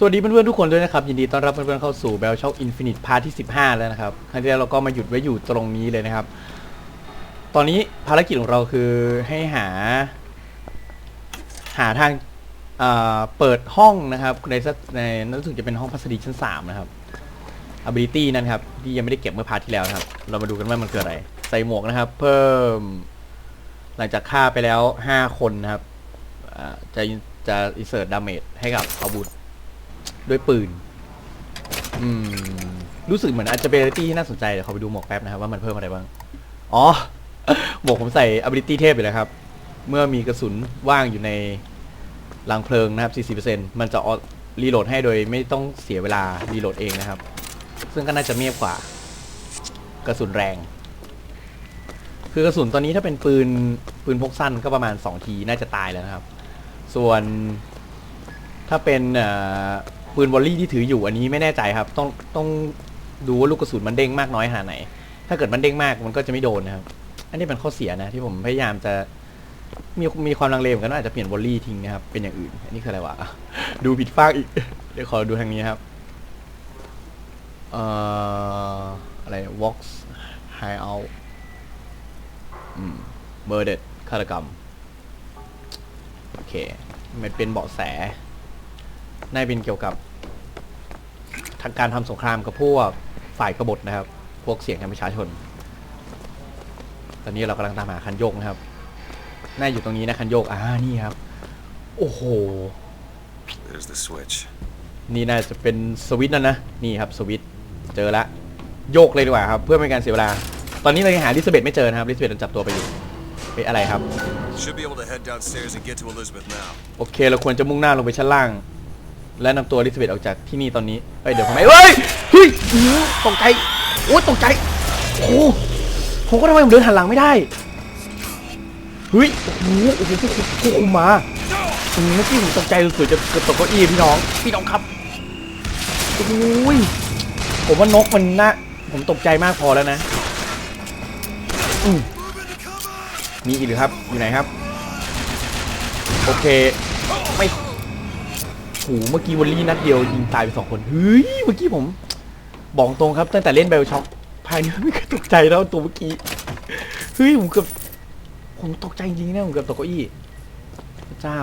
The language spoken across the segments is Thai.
สวัสดีเพื่อนๆทุกคนด้วยนะครับ ยินดีต้อนรับเพื่อนๆเข้าสู่ b e l Shock Infinite Part ที่ 15 แล้วนะครับ ครั้งที่แล้วเราก็มาหยุดไว้อยู่ตรงนี้เลยนะครับ ตอนนี้ภารกิจของเราคือให้หา หาทางเอ่อเปิดห้องนะครับ ในสักในรู้สึกจะเป็นห้องพัสดีชั้น 3 นะครับ ability นั่นครับ ที่ยังไม่ได้เก็บเมื่อพาร์ทที่แล้วนะครับ เรามาดูกันว่ามันคืออะไร ใส่หมวกนะครับ เพิ่ม หลังจากฆ่าไปแล้ว 5 คนนะครับจะจะ insert damage ให้กับอาวุธ ด้วยปืน อืม รู้สึกเหมือน ability ที่น่าสนใจ เดี๋ยวขอไปดูหมวกแป๊บนะครับว่ามันเพิ่มอะไรบ้าง อ๋อ หมวกผมใส่ ability เทพไปแล้วครับ เมื่อมีกระสุนว่างอยู่ในรังเพลิงนะครับ 40%มันจะออรีโหลดให้โดยไม่ต้องเสียเวลารีโหลดเองนะครับ ซึ่งก็น่าจะเมียบกว่า กระสุนแรง คือกระสุนตอนนี้ถ้าเป็นปืนปืนพกสั้นก็ประมาณ 2 ทีน่าจะตายแล้วนะครับ ส่วนถ้าเป็นอ ปืนวอลลี่ที่ถืออยู่อันนี้ไม่แน่ใจครับ ต้องต้องดูว่าลูกกระสุนมันเด้งมากน้อยขนาดไหน ถ้าเกิดมันเด้งมากมันก็จะไม่โดนนะครับ อันนี้เป็นข้อเสียนะ ที่ผมพยายามจะมีมีความลังเลเหมือนกันว่าอาจจะเปลี่ยนวอลลี่ทิ้งนะครับ เป็นอย่างอื่น อันนี้คืออะไรวะ ดูผิดฟากอีก เดี๋ยวขอดูทางนี้ครับเอ่ออะไร Vox High Out อืม Murdered ฆาตกรรม โอเค มันเป็นเบาะแส น่าจะเป็นเกี่ยวกับทางการทำสงครามกับพวกฝ่ายกบฏนะครับ พวกเสียงทางประชาชน ตอนนี้เรากำลังตามหาคันโยกนะครับน่าอยู่ตรงนี้นะคันโยกอ่านี่ครับ โอ้โห There's the switch. นี่น่าจะเป็นสวิตช์นั่นนะ นี่ครับสวิตช์เจอละโยกเลยดีกว่าครับ เพื่อไม่ให้การเสียเวลา ตอนนี้เรายังหาลิซาเบธไม่เจอนะครับลิซาเบธโดนจับตัวไปอยู่เฮ้ยอะไรครับ Should be able to head downstairs and get to Elizabeth now. โอเค เราควรจะมุ่งหน้าลงไปชั้นล่าง และนำตัวลิซเบธออกจากที่นี่ตอนนี้เอ้ยเดี๋ยวผมไม่เฮ้ยเฮ้ยอื้อตกใจโอ้ตกใจโอ้โหผมก็ทำไมผมเดินหันหลังไม่ได้เฮ้ยโอ้โหโอ้โหผู้คุมผู้คุมมาอืมเมื่อกี้ผมตกใจสุดๆจะเกือบตกเก้าอี้พี่น้องพี่น้องครับโอ้ยผมว่านกมันน่าผมตกใจมากพอแล้วนะอืมมีอีกหรือครับอยู่ไหนครับ โอเค หเมื่อกี้วอลลี่นัดเดียวยิงตายไปสองคนเฮ้ยเมื่อกี้ผม บอกตรงครับ ตั้งแต่เล่นเบลช็อคภายในไม่เคยตกใจแล้วตัวเมื่อกี้เฮ้ยผมเกือบผมตกใจจริงๆนะผมเกือบตกเก้าอี้พระเจ้า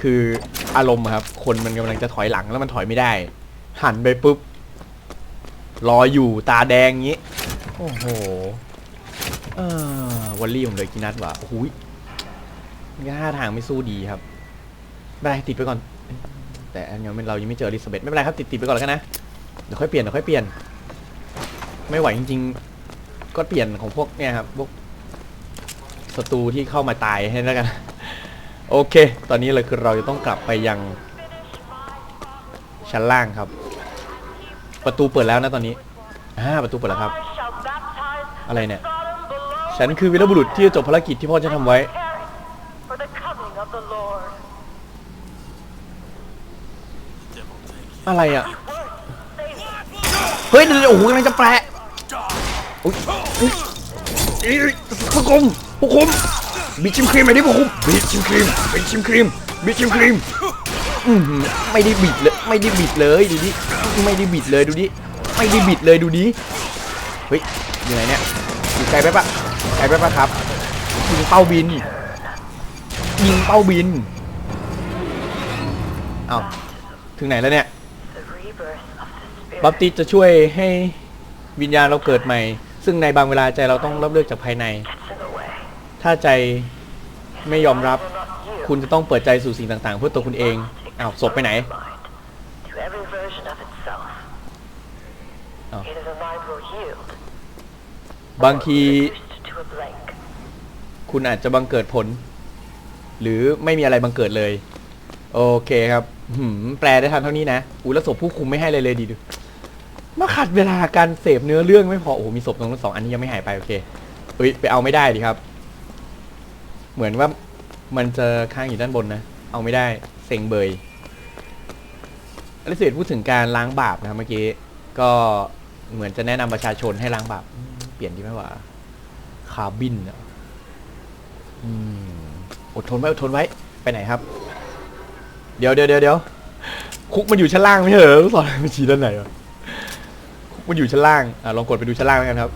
คืออารมณ์ครับ คนมันกำลังจะถอยหลังแล้วมันถอยไม่ได้ หันไปปุ๊บรออยู่ตาแดงงี้ โอ้โหเออวอลลี่ผมเลยกินนัดว่ะโอ้โหท่าทางไม่สู้ดีครับไปติดไปก่อน แต่อันนี้เรายังไม่เจออลิซาเบธไม่เป็นไรครับติดติดไปก่อนแล้วกันนะเดี๋ยวค่อยเปลี่ยนเดี๋ยวค่อยเปลี่ยน ไม่ไหวจริง ๆ ก็เปลี่ยนของพวกเนี่ยครับพวกศัตรูที่เข้ามาตายให้แล้วกันโอเค ตอนนี้เลยคือเราจะต้องกลับไปยังชั้นล่างครับ ประตูเปิดแล้วนะตอนนี้อ่าประตูเปิดแล้วครับ อะไรเนี่ย ฉันคือวีรบุรุษที่จะจบภารกิจที่พ่อจะทำไว้ for the coming of the Lord. อะไรอะ เฮ้ยเดี๋ยวโอ้โหกำลังจะแปะอุ๊ยอุ๊ยเอ้ยผู้คุมผู้คุมบีชิมครีมไหมดิผู้คุมบีชิมครีมบีชิมครีมบีชิมครีมอือหือไม่ได้บิดเลยไม่ได้บิดเลยดูดิไม่ได้บิดเลยดูดิไม่ได้บิดเลยดูดิเฮ้ยอยู่ไหนเนี่ยอยู่ไกลไปปะไกลไปปะครับยิงเป้าบินยิงเป้าบินเอ้าถึงไหนแล้วเนี่ย The rebirth of the บัพติสจะช่วยให้วิญญาณเราเกิดใหม่ ซึ่งในบางเวลาใจเราต้องรับเลือกจากภายใน ถ้าใจไม่ยอมรับ คุณจะต้องเปิดใจสู่สิ่งต่าง ๆ เพื่อตัวคุณเองอ้าวศพไปไหนบางที คุณอาจจะบังเกิดผล หรือไม่มีอะไรบังเกิดเลย โอเคครับ หืมแปลได้ทันเท่านี้นะอูแล้วศพผู้คุมไม่ให้เลยเลยดีดูมาขัดเวลาการเสพเนื้อเรื่องไม่พอโอ้โหมีศพตรงนั้นสองอันนี้ยังไม่หายไปโอเคเอ้ยไปเอาไม่ได้ดิครับ เหมือนว่ามันจะค้างอยู่ด้านบนนะเอาไม่ได้เซ็งเบยอลิเซพูดถึงการล้างบาปนะครับเมื่อกี้ก็เหมือนจะแนะนำประชาชนให้ล้างบาปเปลี่ยนดีไหมวะคาร์บินเหรออืมอดทนไว้อดทนไว้ไปไหนครับ เดี๋ยวเดี๋ยวเดี๋ยวเดี๋ยวคุกมันอยู่ชั้นล่างไม่ใช่เหรอลูกศรมันชี้ด้านไหนวะคุกมันอยู่ชั้นล่างอะลองกดไปดูชั้นล่างแล้วกันครับ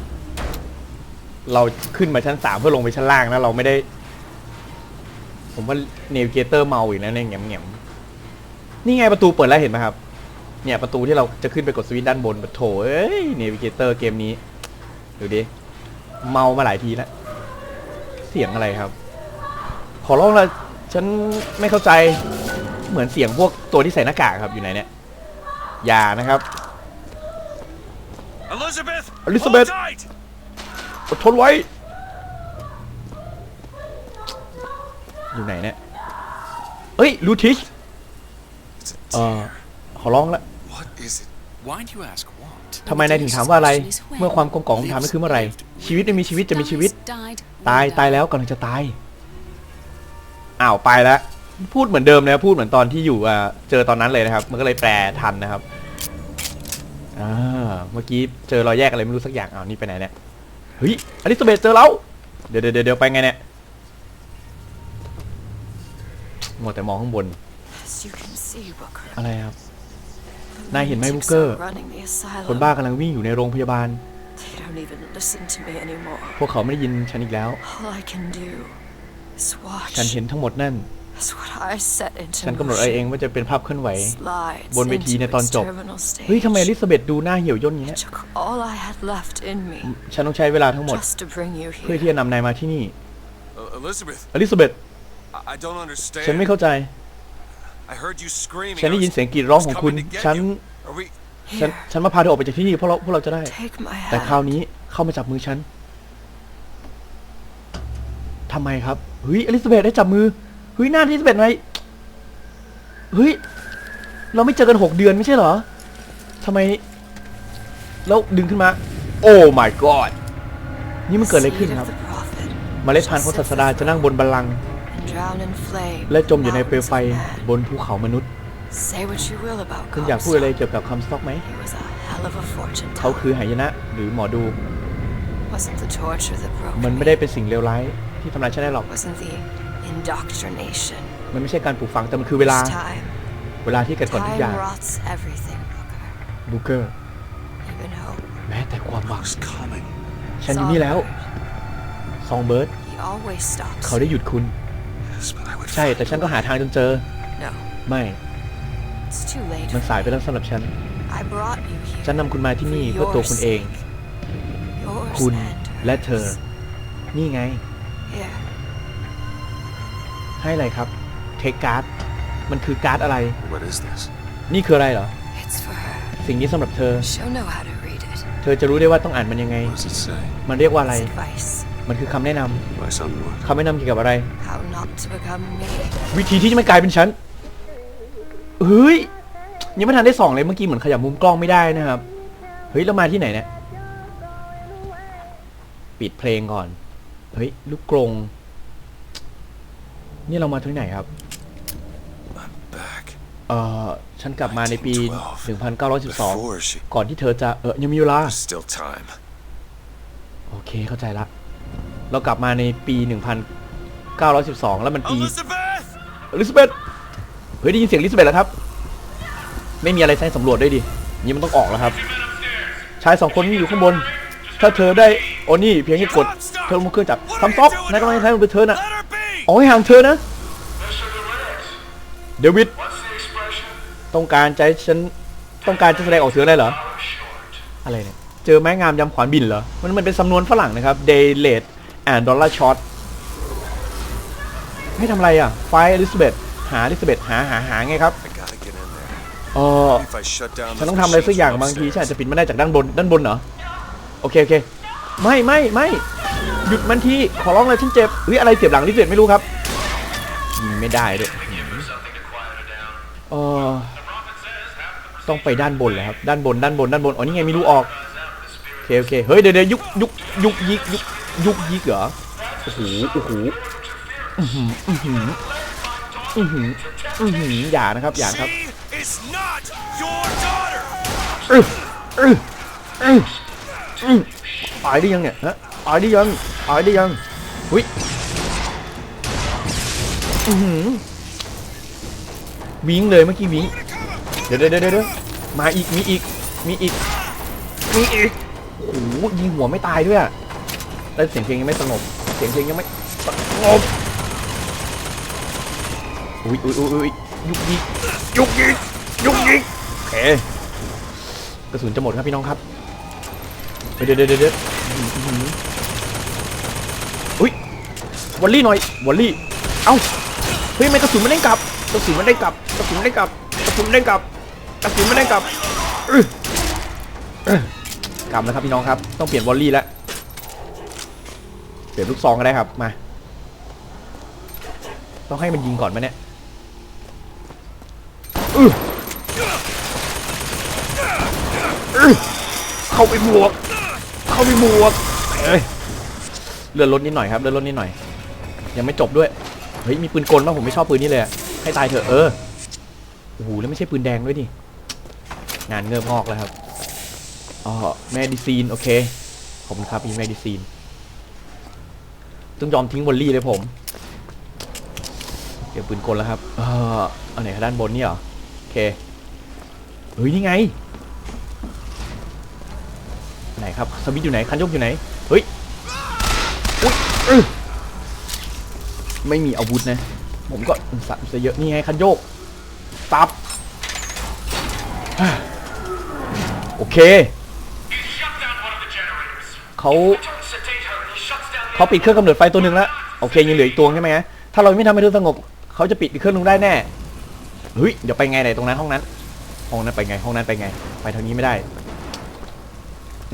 เราขึ้นมาชั้นสามเพื่อลงไปชั้นล่างนะเราไม่ได้ ผมว่าเนวิเกเตอร์เมาอีกนะเนี่ยแง่มแง่มๆนี่ไงประตูเปิดแล้วเห็นไหมครับ เนี่ยประตูที่เราจะขึ้นไปกดสวิตช์ด้านบนปะโถเอ้ยเนวิเกเตอร์เกมนี้ดูดิเมามาหลายทีแล้วเสียงอะไรครับ ขอร้องละฉันไม่เข้าใจ เหมือนเสียงพวกตัวที่ใส่หน้ากากครับอยู่ไหนเนี่ยอย่านะครับ Elizabeth! Elizabeth! Hold tight! อดทนไว้ อยู่ไหนเนี่ยเอ้ยลูทิช It's a เอ่อ deer. ขอร้องละ What is it? Why do you ask what? ทำไมนายถึงถามว่าอะไร เมื่อความกลมกล่อมของถามนั่นคือเมื่อไหร่ชีวิตไม่มีชีวิตจะมีชีวิต ตายตายแล้วกำลังจะตาย อ้าวไปแล้ว พูดเหมือนเดิมนะพูดเหมือนตอนที่อยู่อ่าเจอตอนนั้นเลยนะครับ มันก็เลยแปลทันนะครับอ่าเมื่อกี้เจอรอยแยกอะไรไม่รู้สักอย่างอ้าวนี่ไปไหนเนี่ยเฮ้ยอลิซาเบธเจอแล้วเดี๋ยวเดี๋ยวเดี๋ยวไปไงเนี่ยมัวแต่มองข้างบน As you can see, Booker, อะไรครับ the นายเห็นไหม lunatics บุกเกอร์ are running the asylum. คนบ้ากำลังวิ่งอยู่ในโรงพยาบาล They don't even listen to me anymore. พวกเขาไม่ได้ยินฉันอีกแล้ว All I can do is watch ฉันเห็นทั้งหมดนั่น as what I set into ฉันกำหนดเอาเองว่าจะเป็นภาพเคลื่อนไหว slides บนเวทีใน into ตอน its จบ terminal เฮ้ยทำไมอ stage. ลิซาเบธดูหน้าเหี่ยวย่นอย่าง It เงี้ย took all I had left in me ฉันต้องใช้เวลาทั้งหมด just to bring you เพื่อ here. ที่จะนำนายมาที่นี่ Uh, Elizabeth, อลิซาเบธ I, I don't understand. ฉันไม่เข้าใจ I heard you screaming. ฉันได้ I ยิน was- เสียงกรีดร้องของคุณ coming to get ฉัน you. Are we? ฉัน Here, ฉันมาพาเธอออกไปจากที่นี่เพราะเราพวกเราจะได้ take my แต่คราว hand. นี้เข้ามาจับมือฉันทำไมครับเฮ้ยอลิซาเบธได้จับมือ เฮ้ยหน้าอลิซาเบธไหมเฮ้ย เราไม่เจอกันหกเดือนไม่ใช่เหรอทำไม แล้วดึงขึ้นมา โอ้ my god นี่มันเกิดอะไรขึ้นครับ the prophet เมล็ดพันธุ์ของศาสดาจะนั่งบนบัลลังก์และจมอยู่ในเปลวไฟบนภูเขามนุษย์คุณอยากพูดอะไรเกี่ยวกับคำสต็อกไหม เขาคือหายนะหรือหมอดู มันไม่ได้เป็นสิ่งเลวร้ายที่ทำลายฉันได้หรอก indoctrination. มันไม่ใช่การปลูกฝังแต่มันคือเวลา This time, เวลาที่เกิดก่อนทุก time อย่าง rots everything, Booker. บูเกอร์ Even hope. แม้แต่ความหวัง Who's coming? ฉันอยู่นี่แล้วซองเบิร์ด He always stops. เขาได้หยุดคุณ Yes, but I would. ใช่แต่ฉันก็หาทางจนเจอ No, ไม่ it's too late. มันสายไปแล้วสำหรับฉัน I brought you here. ฉันนำคุณมาที่ for นี่เพื่อ your ตัวคุณเอง sake. Yours คุณ and และเธอ hers. นี่ไง Here, ให้อะไรครับเทคการ์ดมันคือการ์ดอะไร What is this? นี่คืออะไรเหรอ it's for her. สิ่งนี้สำหรับเธอ She'll know how to read it. เธอจะรู้ได้ว่าต้องอ่านมันยังไง What does it say? มันเรียกว่าอะไร It's advice. มันคือคำแนะนำ Advice on what? คำแนะนำเกี่ยวกับอะไร How not to become me. วิธีที่จะไม่กลายเป็นฉัน เฮ้ย ยังไม่ทันได้ส่องเลยเมื่อกี้เหมือนขยับมุมกล้องไม่ได้นะครับ เฮ้ย เรามาที่ไหนเนี่ย ปิดเพลงก่อน เฮ้ย ลูกกรง นี่เรามาที่ไหนครับ I'm back. เอ่อ ฉันกลับมาในปี 1912 Before she. ก่อนที่เธอจะ เออยังมีเวลา There's still time. โอเค เข้าใจละ เรากลับมาในปี 1912 แล้วมันปี Elizabeth! อลิซาเบธเฮ้ย ได้ยินเสียงอลิซาเบธแล้วครับ ไม่มีอะไรให้สำรวจด้วยดิ นี่มันต้องออกแล้วครับ ชายสองคนนี้อยู่ข้างบน ถ้าเธอได้โอนี่เพียงแค่กด เธอลงมาเครื่องจับทำซอกนายกำลังให้ใครมันเป็นเธอน่ะ Let her be! เอาให้ห่างเธอนะ เดวิด What's the expression? ต้องการใจฉันต้องการจะแสดงออกเสียงอะไรเหรอ อะไรเนี่ย เจอไม้งามยำขวานบินเหรอ มันมันเป็นสำนวนฝรั่งนะครับ day late and dollar short ให้ทำอะไรอะ ไฟอลิซาเบธหาอลิซาเบธหาหาหาไงครับ I gotta get in there. เออ If I shut down ฉัน those ต้องทำอะไรสักอย่าง machines บางที upstairs. ฉันอาจจะปิดมันได้จากด้านบนด้านบนเหรอ โอเคโอเค ไม่ไม่ไม่ หยุดมันทีขอร้องเลยฉันเจ็บเฮ้ยอะไรเจ็บหลังที่เจ็บไม่รู้ครับยิงไม่ได้ด้วย Something to quiet her down. เออต้องไปด้านบนเลยครับด้านบนด้านบนด้านบนอ๋อนี่ไงมีรูออกโอเคโอเคเฮ้ยเดี๋ยวเดี๋ยวยุกยุกยุกยิกยุกยุกยิกเหรอโอ้โหโอ้โหอือหืออือหืออือหืออือหืออย่านะครับอย่าครับ She is not your daughter! อื้ออื้ออื้ออื้อตายได้ยังเนี่ยฮะตายได้ยัง ตายได้ยังหุยอื้อหือวิงเลยเมื่อกี้วิงเดี๋ยวเดี๋ยวเดี๋ยวเดี๋ยวมาอีกมีอีกมีอีกมีอีกโอ้โหยิงหัวไม่ตายด้วยอะแล้วเสียงเพลงยังไม่สงบ เสียงเพลงยังไม่สงบอุ้ยอุ้ยอุ้ยอุ้ยยุกยิกยุกยิกยุกยิกโอเคกระสุนจะหมดครับพี่น้องครับเดี๋ยวเดี๋ยวเดี๋ยวเดี๋ยวอื้อหืออุ้ย วอลลี่หน่อยวอลลี่ เอ้า เฮ้ยไมกระสุนมันเด้กลับ กระสุนมันเด้กลับ กระสุนมันเด้กลับ กระสุนมันเด้กลับ กระสุนมันเด้กลับกลับแล้วครับพี่น้องครับ ต้องเปลี่ยนวอลลี่แล้ว เปลี่ยนลูกซองก็ได้ครับ มา ต้องให้มันยิงก่อนไหมเนี่ยเข้าไปบวก เข้าไปบวกเอ้ยเลือนรถนิดหน่อยครับ เลือนรถนิดหน่อย ยังไม่จบด้วย เฮ้ย มีปืนกลป่ะผมไม่ชอบปืนนี้เลย ให้ตายเถอะเออ โอ้โห แล้วไม่ใช่ปืนแดงด้วยดิงานเงือบงอกแล้วครับ อ๋อ แมดิซีน โอเค ขอบคุณครับอีแมดิซีน ต้องยอมทิ้งวอลลี่เลยผม เดี๋ยวปืนกลแล้วครับ เออเอาไหนครับด้านบนนี่เหรอ โอเค เฮ้ย นี่ไง ไหนครับ สวิตช์อยู่ไหน คันโยกอยู่ไหน เฮ้ย อุ๊ย ไม่มีอาวุธนะ ผมก็สั่นซะเยอะนี่ไงคันโยกตับ โอเค เขาเขาปิดเครื่องกำเนิดไฟตัวหนึ่งแล้วโอเคยังเหลืออีกตัวใช่ไหมฮะถ้าเราไม่ทำให้เรื่องสงบเขาจะปิดเครื่องหนึงได้แน่เฮ้ยเดี๋ยวไปไงไหนตรงนั้นห้องนั้น ห้องนั้นไปไงห้องนั้นไปไง ไปทางนี้ไม่ได้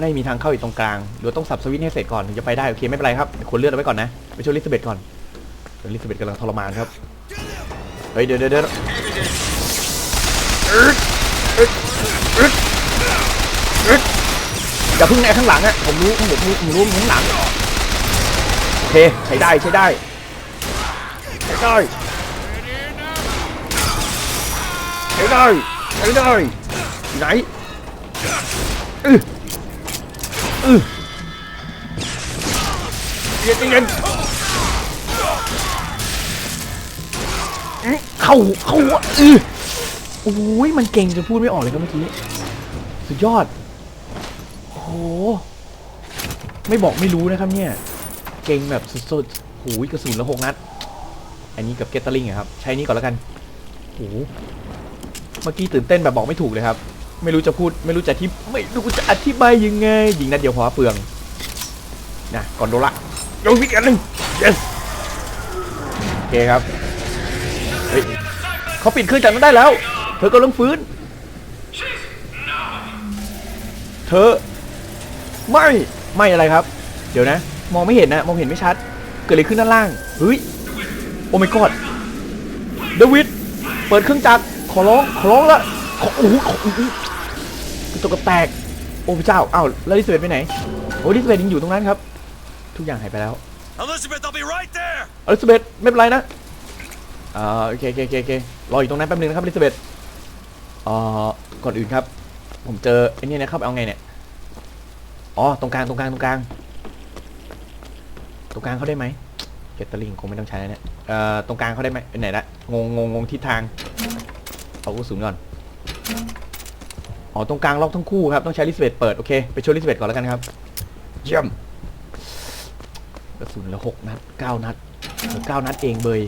ไม่มีทางเข้าอีกตรงกลางเดี๋ยวต้องสับสวิตช์ให้เสร็จก่อนถึงจะไปได้โอเคไม่เป็นไรครับเดี๋ยวคนเลือดเอาไว้ก่อนนะไปช่วยลิซาเบธก่อน ลิซาเบธกำลังทรมานครับ เฮ้ยเดี๋ยวเดี๋ยวเดี๋ยวอย่าพึ่งแนข้างหลังอะผมรู้ผมรู้ผมรู้ผมรู้ข้างหลัง โอเคใช้ได้ใช้ได้ใช้ได้ใช้ได้ใช้ได้ไหนอืออือเย็นเย็น เข้าเข้าอือโอ้ยมันเก่งจนพูดไม่ออกเลยครับเมื่อกี้ สุดยอด โอ้โห ไม่บอกไม่รู้นะครับเนี่ย เก่งแบบสุดๆหูยกระสุนละหกนัด อันนี้กับเกตเตอร์ลิงครับ ใช้นี้ก่อนแล้วกันโอ้โหเมื่อกี้ตื่นเต้นแบบบอกไม่ถูกเลยครับ ไม่รู้จะพูด ไม่รู้จะที่ไม่รู้จะอธิบายยังไง ยิงนัดเดียวพอเปลืองนะก่อนโดนละโดนวิกอันหนึ่ง yes โอเคครับ ฮ้ยเขาปิดเครื่องจักรนั้นได้แล้ว เธอกำลังฟื้น เธอ ไม่ไม่อะไรครับ เดี๋ยวนะ มองไม่เห็นนะ มองเห็นไม่ชัด เกิดอะไรขึ้นด้านล่างเฮ้ยโอ้ my god เดวิดเปิดเครื่องจักรขอร้องขอร้องละขอโอ้โหขออื้อหือกระจกกระแตกโอ้พระเจ้าอ้าวแล้วลิสเบตไปไหนโอ้ลิสเบตยังอยู่ตรงนั้นครับ ทุกอย่างหายไปแล้ว Elizabeth, I'll be right there. อลิซาเบธไม่เป็นไรนะ อ่าโอเคโอเคโอเคโอเครออยู่ตรงนั้นแป๊บนึงนะครับลิซเบธอ่าก่อนอื่นครับ ผมเจอไอ้นี่นะครับเอาไงเนี่ยอ๋อตรงกลางตรงกลางตรงกลาง ตรงกลางเขาได้ไหมเกตเตอร์ลิงคงไม่ต้องใช้แล้วเนี่ยเอ่อตรงกลางเขาได้ไหมไหนละงงงงงงทิศทางเอากระสุนก่อนอ๋อตรงกลางล็อกทั้งคู่ครับต้องใช้ลิสเบตเปิดโอเคไปช่วยลิสเบตก่อนแล้วกันครับเยี่ยมกระสุนละหกนัดเก้านัดเหลือเก้านัดเองเบย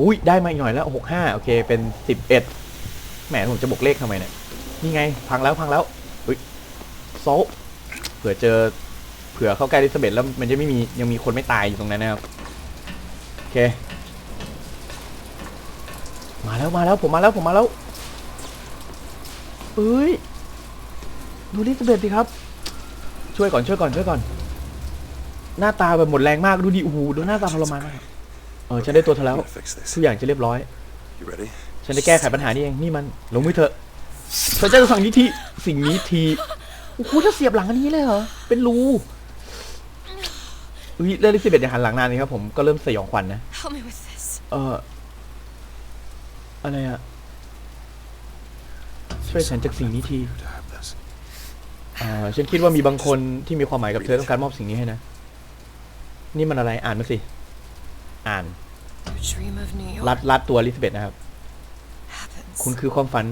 อุ้ยได้มาอีกหน่อยแล้วหกห้าโอเคเป็นสิบเอ็ดแหมผมจะบวกเลขทำไมเนี่ยนี่ไงพังแล้วพังแล้วอุ้ยโซเผื่อเจอเผื่อเข้าใกล้ลิซาเบธแล้วมันจะไม่มียังมีคนไม่ตายอยู่ตรงนั้นนะครับโอเค มาแล้วมาแล้วผมมาแล้วผมมาแล้วเอ้ยดูลิซาเบธสิครับ ช่วยก่อนช่วยก่อนช่วยก่อน หน้าตาแบบหมดแรงมากดูดิโอ้โหดูหน้าตาทรมานมาก เออฉันได้ตัวเธอแล้ว I'm gonna fix this. ทุกอย่างจะเรียบร้อย You ready? ฉันได้แก้ไขปัญหานี้เองนี่มันลงมือเถอะเธอจะสั่งนี้ทีสิ่งนี้ทีโอ้โหถ้าเสียบหลังอันนี้เลยเหรอเป็นรูอุ้ยเรื่องลิซิเบตอย่าหันหลังนานนี่ครับผมก็เริ่มสยองขวัญนะ Help me with this. เอออะไรอะช่วยฉันจากสิ่งนี้ที You to have this. อ่าฉันคิดว่ามีบางคนที่มีความหมายกับเธอต้องการมอบสิ่งนี้ให้นะ นี่มันอะไรอ่านมาสิ อ่าน You dream of New York รัดรัดตัวลิซาเบธนะครับ happens. คุณคือความฝัน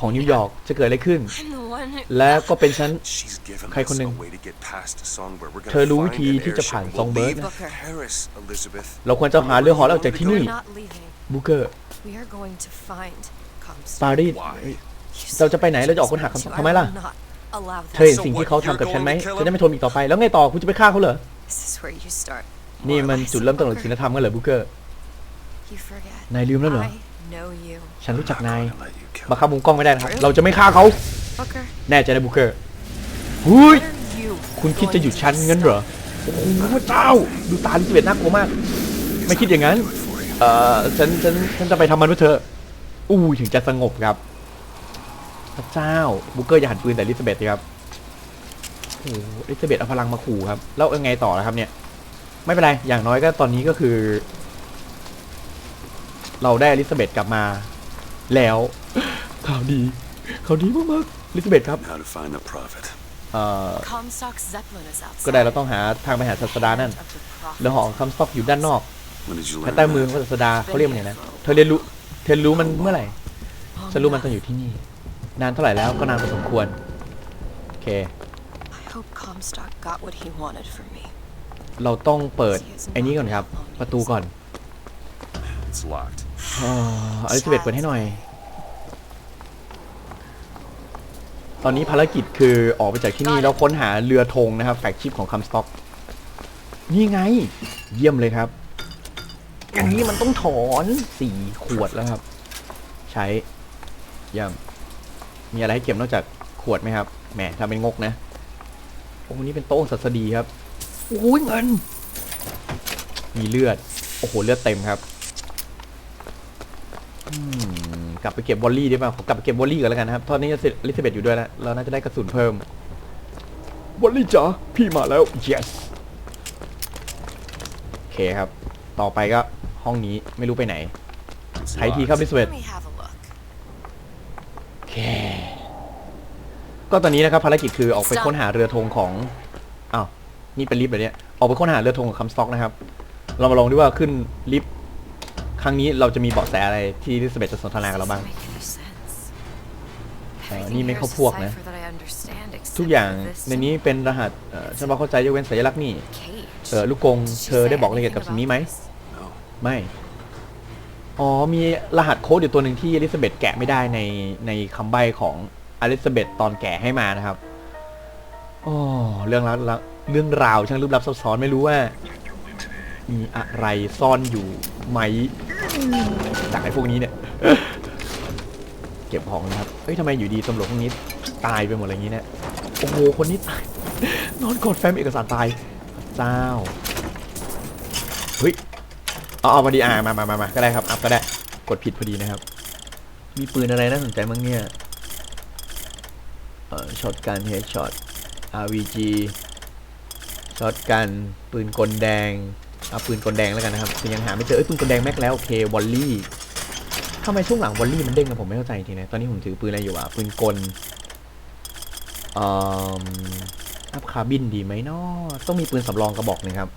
ของนิวยอร์กจะเกิดอะไรขึ้น I'm the one who. และก็เป็นฉัน She's given ใคร us คนหนึ่ง a way to get past Songbird. We're เธอ gonna รู้วิ find ธี an ที่จะ airship ผ่าน and ซอง we'll เบิร์ก leave นะ Paris, Elizabeth. เราควรจะหาเรือหอแล้วออกจากที่นี่ We're not leaving. บูเกอร์ We are going to find Comstock. ปารีส Why? You เราจะไปไหน said เราจะออกค้นหา to. คำตอบ I ทำไมล่ะ will not allow เธอเห็น that. สิ่งที่เขาทำกับฉันไหม So what, you're ฉันจะไม่ทนอีกต่อไป แล้วไงต่อคุณจะไปฆ่าเขาเหรอ This is where you start. นี่มัน moralizing, จุดเริ่มต้นของ Booker. ศีลธรรมกันเหรอบูเกอร์ You forget. นายลืมแล้วเหรอ I know you. ฉันรู้จักนาย Gonna let you kill บังคับมุมกล้องไม่ได้นะครับ เราจะไม่ฆ่าเขา Booker, แน่ใจนะบูเกอร์หุ้ย what are you คุณคิดจะหยุด going ฉัน to งั้นเหรอ stop? โอ้โหพระเจ้า ดูตาลิซเบตน่ากลัวมาก ไม่คิดอย่างนั้น for you. เอ่อฉันฉันฉันจะไปทำมันเพื่อเธอ อู้ยถึงจะสงบครับพระเจ้าบูเกอร์อย่าหันปืนแต่ลิซเบตสิครับโอ้โหลิซเบตเอาพลังมาขู่ครับ แล้วยังไงต่อแล้วครับเนี่ย ไม่เป็นไร อย่างน้อยก็ตอนนี้ก็คือ เราได้ลิซเบตกลับมา แล้วข่าวดีข่าวดีมากๆลิซเบตครับ How to find the prophet. เอ่อ Comstock Zeppelin is outside. ก็ได้เราต้องหาทางไปหาศาสดานั่น Of the prophet. เรือหอคำสต็อกอยู่ด้านนอก When did you ภาย learn ใต้มือ that? ของศาสดาเขาเรียกมันอย่างนั้นเธอเรียนรู้ เธอรู้มันเมื่อไหร่ Long ฉันรู้มันตอน enough. อยู่ที่นี่ นานเท่าไหร่แล้วก็นานพอสมควร โอเค I hope Comstock got what he wanted from me. เราต้องเปิดไอ้นี้ก่อนครับ ประตูก่อน It's locked. อ๋ออลิซาเบธเปิดให้หน่อย ตอนนี้ภารกิจคือออกไปจากที่นี่แล้วค้นหาเรือธงนะครับ แฟกชิปของคัมสต็อกนี่ไง เยี่ยมเลยครับ อย่างนี้มันต้องถอนสี่ขวดแล้วครับ ใช้เยี่ยมมีอะไรให้เก็บนอกจากขวดไหมครับ แหมทำเป็นงกนะ โอ้นี่เป็นโต๊ะสัสดีครับ โอ้ยเงิน มีเลือด โอ้โห เลือดเต็มครับอืมกลับไปเก็บวอลลี่ได้ป่ะผมกลับไปเก็บวอลลี่ก่อนแล้วกันนะครับ ตอนนี้ลิซาเบธอยู่ด้วยแล้ว เราน่าจะได้กระสุนเพิ่ม วอลลี่จ๋า พี่มาแล้ว yes โอเคครับ ต่อไปก็ห้องนี้ไม่รู้ไปไหน It's ใช้ทีครับ locked. ลิซาเบธ Let me have a look. โอเค ก็ตอนนี้นะครับภารกิจคือออกไปค้นหาเรือธงของ อ้าว นี่เป็นลิฟต์เหรอเนี่ยออกไปค้นหาเรือธงของคัมสต็อกนะครับ เรามาลองดูว่าขึ้นลิฟต์ครั้งนี้เราจะมีเบาะแสอะไรที่ลิซาเบธจะสนทนากับเราบ้าง Doesn't make any sense. เอ่อ Everything นี่ไม่ here เข้า is พวกนะ cipher that I understand except ทุกอย่าง for this ในนี้เป็นรหัสเอ่อฉันพอเข้าใจยกเว้นสัญลักษณ์นี่ cage. เออลูกกง Did she เธอ say ได้บอกรายละเอียด anything กับสิ่งนี้ไหม about this? No. ไม่อ๋อมีรหัสโค้ดอยู่ตัวหนึ่งที่อลิซาเบธแกะไม่ได้ในในคำใบ้ของอลิซาเบธตอนแกะให้มานะครับอ๋อเรื่องราว เรื่องราวช่างลึกลับซับซ้อนไม่รู้ว่า มีอะไรซ่อนอยู่ไหมจากไอ้พวกนี้เนี่ย เก็บของนะครับเฮ้ยทำไมอยู่ดีตำรวจพวกนี้ตายไปหมดอะไรอย่างนี้เนี่ยโอ้โหคนนี้ตายนอนกดแฟ้มเอกสารตายเจ้าเฮ้ยเอาเอาพอดีอ่ามามามามาก็ได้ครับอัพก็ได้กดผิดพอดีนะครับ มีปืนอะไรน่าสนใจบ้างเนี่ยเอ่อช็อตกันเฮดช็อต RVG ช็อตกันปืนกลแดงเอาปืนกลแดงแล้วกันนะครับยังหาไม่เจอเอ้ยปืนกลแดงแม็กแล้วโอเควอลลี่ทำไมช่วงหลังวอลลี่มันเด้งนะผมไม่เข้าใจจริงนะตอนนี้ผมถือปืนอะไรอยู่อะปืนกลอ่ออัพคาบินดีไหมเนาะต้องมีปืนสำรองกระบอกหนึงครับ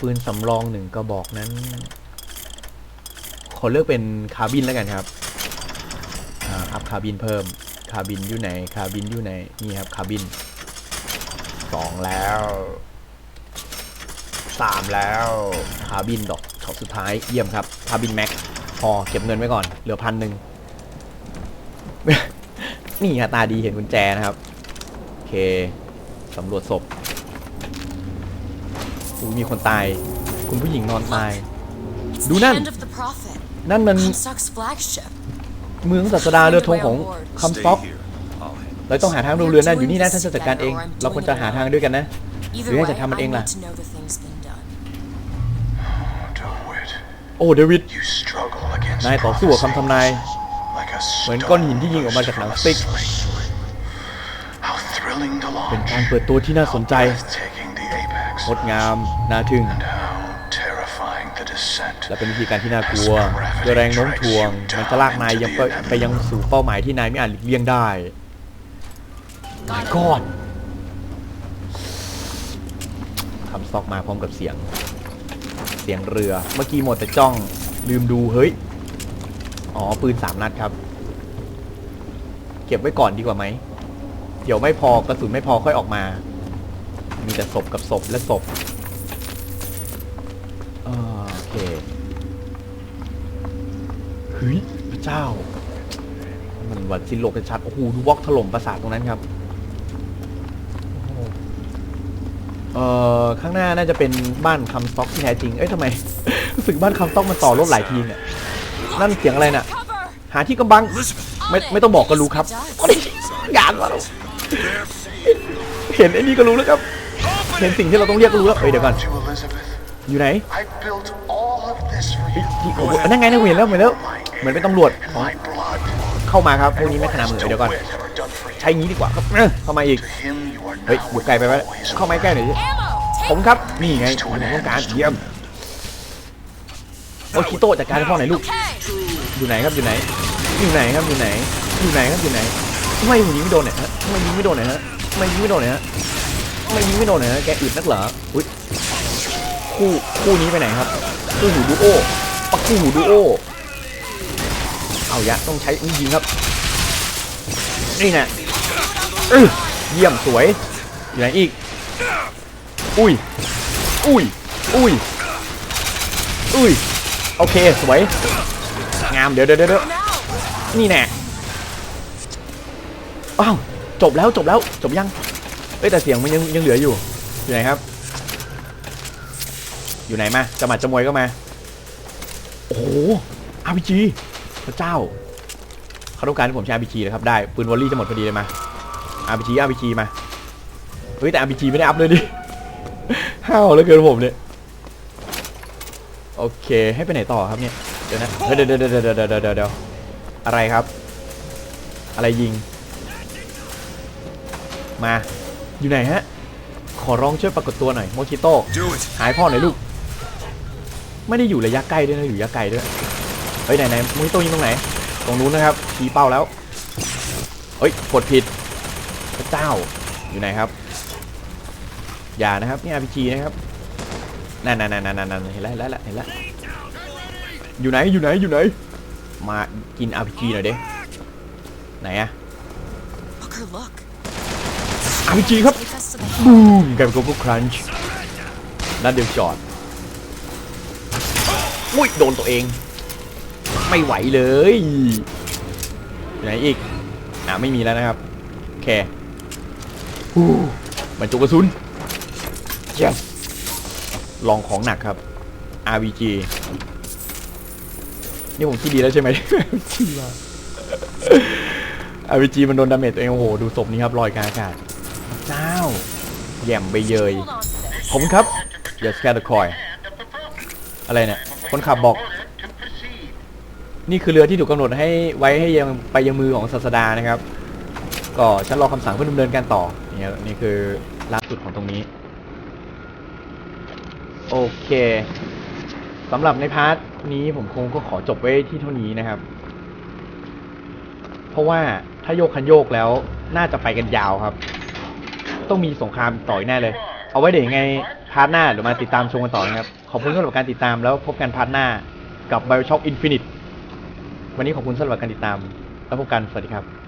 ปืนสำรองหนึ่งกระบอกนั้นขอเลือกเป็นคาบินแล้วกันครับอัพคาบินเพิ่มคาบินอยู่ไหนคาบินอยู่ไหนนี่ครับคาบิน สองแล้วสามแล้วคาร์บินดอกช็อตสุดท้ายเยี่ยมครับคาร์บินแม็กพอเก็บเงินไว้ก่อนเหลือพันหนึ่งนี่ฮะตาดีเห็นกุญแจนะครับโอเคสำรวจศพอุ๊ยมีคนตาย คุณผู้หญิงนอนตาย It's Do the nan. hand of the prophet. นั่นมัน Comstock's flagship. เมืองศาสดาเรือธงของคัมสต็อก เราต้องหาทางดูเรือนั่นอยู่นี่นะท่านจะจัดการเอง เราควรจะหาทางด้วยกันนะ Either Hứa way, จะทำมัน I เอง need ล่ะ to know the thing's been done. DeWitt, โอ้เดวิด you struggle against นายต่อสู้กับคำทำนาย like a เหมือนก้อนหินที่ยิงออกมาจากหนังสติ๊ก How thrilling to เป็น launch. การเปิดตัวที่น่าสนใจ Taking the apex. งดงามน่าทึ่ง And how terrifying the descent. และเป็นวิธีการที่น่ากลัวด้วยแรงโน้มถ่วง มันจะลากนายยังไปไปยังสู่เป้าหมายที่นายไม่อาจหลีกเลี่ยงได้ My God คำสต็อกมาพร้อมกับเสียง เสียงเรือ เมื่อกี้หมดแต่จ้องลืมดูเฮ้ย อ๋อ ปืนสามนัดครับ เก็บไว้ก่อนดีกว่าไหม เดี๋ยวไม่พอกระสุนไม่พอค่อยออกมา มีแต่ศพกับศพและศพโอเคเฮ้ยพระเจ้า มันวันสิ้นโลกชัดๆโอ้โหดูวอกถล่มปราสาทตรงนั้นครับโอ้โห เอ่อข้างหน้าน่าจะเป็นบ้านคำสต็อกที่แท้จริง เอ้ยทำไม รู้สึกบ้านคำสต็อกมันต่อรถหลายทีเนี่ย นั่นเสียงอะไรน่ะ หาที่กำบัง ไม่ไม่ต้องบอกก็รู้ครับอยานเราเห็นไอ้นี่ก็รู้แล้วครับ เห็นสิ่งที่เราต้องเรียกก็รู้แล้วเอ้ยเดี๋ยวก่อน อยู่ไหนอ้โหนั่นไงนะเห็นแล้วเห็นแล้ว เหมือนเป็นตำรวจ เข้ามาครับพวกนี้ไม่ขนาดมือเดี๋ยวก่อน ช้งี้ดีกว่าครับเออเข้ามาอีก To him, you are เฮ้ย now อยู่ไกลไปไหม always เข้ามาใกล้หน่อยดิ Ammo! ผม Take ครับ นี่ไงผมต้องการเยี่ยมโอคิโตะจัดการให้พ่อหน่อยลูก Okay! อยู่ไหนครับอยู่ไหน อยู่ไหนครับอยู่ไหน อยู่ไหนครับอยู่ไหนทำไมผมยิงไม่โดนเนี่ยฮะทำไมยิงไม่โดนเนี่ยฮะทำไมยิงไม่โดนเนี่ยฮะทำไมยิงไม่โดนเนี่ยฮะแกอึดนักเหรออุ้ยคู่คู่นี้ไปไหนครับคู่หูดูโอปักคู่หูดูโอเอายะต้องใช้นี่ยิงครับ นี่แน่ เออเยี่ยมสวยอยู่ไหนอีก อุ้ย อุ้ย อุ้ย อุ้ย โอเค สวย งาม เดี๋ยวเดี๋ยวเดี๋ยวนี่แน่อ้าว จบแล้ว จบแล้ว จบยัง เอ้ย แต่เสียงมันยังยังเหลืออยู่ อยู่ไหนครับ อยู่ไหนมาจะมัดจะมวยก็มา โอ้โห RPG พระเจ้าเขาต้องการให้ผมใช้ RPG นะครับ ได้ ปืนวอลลี่จะหมดพอดีเลยมา อ RPG RPG มาเฮ้ยแต่ RPG ไม่ได้อัพเลยดิห้าวเลือเกินผมเนี่ยโอเคให้ไปไหนต่อครับเนี่ยเดี๋ยวนะเฮ้ยเดี๋ยวเดี๋ยวเดี๋ยวเดี๋ยวเดี๋ยวเดี๋ยวเดี๋ยวอะไรครับ อะไรยิง มาอยู่ไหนฮะขอร้องช่วยปรากฏตัวหน่อยโมคิโต้หายพ่อหน่อยลูก ไม่ได้อยู่ระยะใกล้ด้วยนะอยู่ระยะไกลด้วยเฮ้ยไหนไหนโมคิโต้ยิงตรงไหน ตรงนู้นนะครับชี้เป้าแล้วเฮ้ยกดผิด เจ้าอยู่ไหนครับ อย่านะครับนี่ RPG นะครับนั่นนั่นนั่นนั่นนั่นเห็นแล้วเห็นแล้วเห็นแล้วอยู่ไหนอยู่ไหนอยู่ไหน มากิน RPG หน่อยเด้ไหนอะ Booker, look. RPG ครับ Take us to the บูมกลายเป็นโกโก้ครันช์นั่นเดียวจอดอุ้ยโดนตัวเอง ไม่ไหวเลยอยู่ไหนอีกอ่าไม่มีแล้วนะครับโอเคฮู้ บรรจุกระสุน yes ลองของหนักครับ RBG นี่ผมคิดดีแล้วใช่ไหม RBG มา RBG มันโดนดาเมจตัวเองโอ้โห ดูศพนี้ครับลอยกลางอากาศเจ้าแย่มไปเยย Hold on to this. ผมครับ yes c a t the coin อะไรเนี่ย คนขับบอก นี่คือเรือที่ถูกกำหนดให้ไว้ให้ยังไปยังมือของศาสดานะครับ ก็ฉันรอคำสั่งเพื่อดำเนินการต่อ เนี่ยนี่คือล่าสุดของตรงนี้ โอเคสำหรับในพาร์ทนี้ผมคงก็ขอจบไว้ที่เท่านี้นะครับ เพราะว่าถ้าโยกคันโยกแล้วน่าจะไปกันยาวครับ ต้องมีสงครามต่ออีกแน่เลย เอาไว้เดี๋ยวยังไงพาร์ทหน้าเดี๋ยวมาติดตามชมกันต่อนะครับ ขอบคุณสำหรับการติดตามแล้วพบกันพาร์ทหน้ากับ Bioshock Infinite วันนี้ขอบคุณสำหรับการติดตาม แล้วพบกันสวัสดีครับ